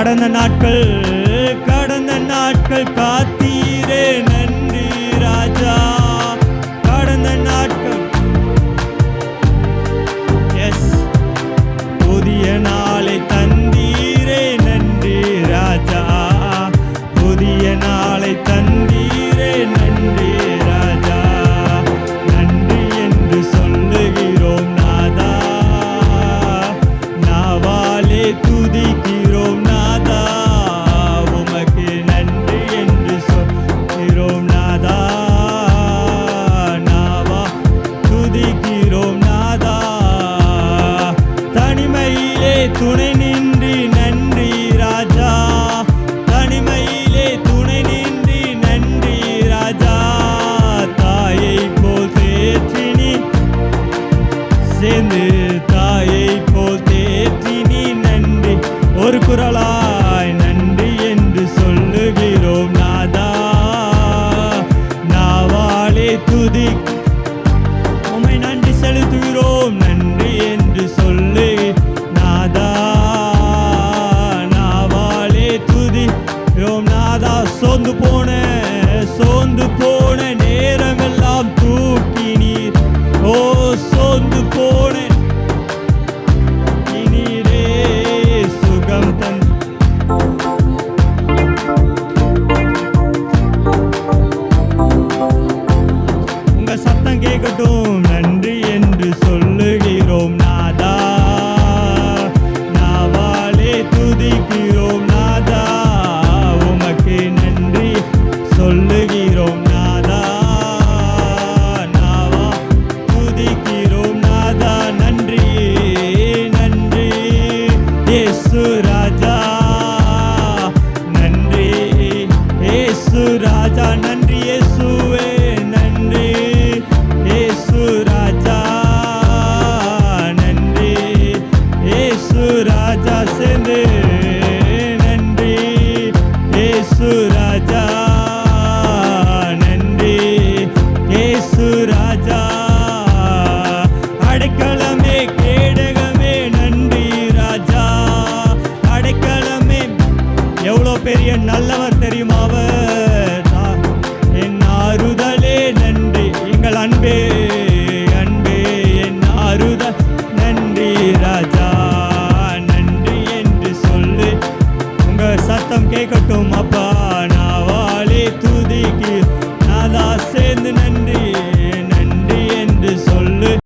கடந்த நாட்கள் கடந்த நாட்கள் காத்தீரேன். துணை நின்று நன்றி ராஜா. தனிமையிலே துணை நின்று நன்றி ராஜா. தாயை போல் தேற்றினி. சேர்ந்து தாயை போல் தேற்றினி நன்றி. ஒரு குரலாய் நன்றி என்று சொல்லுகிறோம் நாதா. நாவாலே துதிக்க சோந்து போன சோந்து போ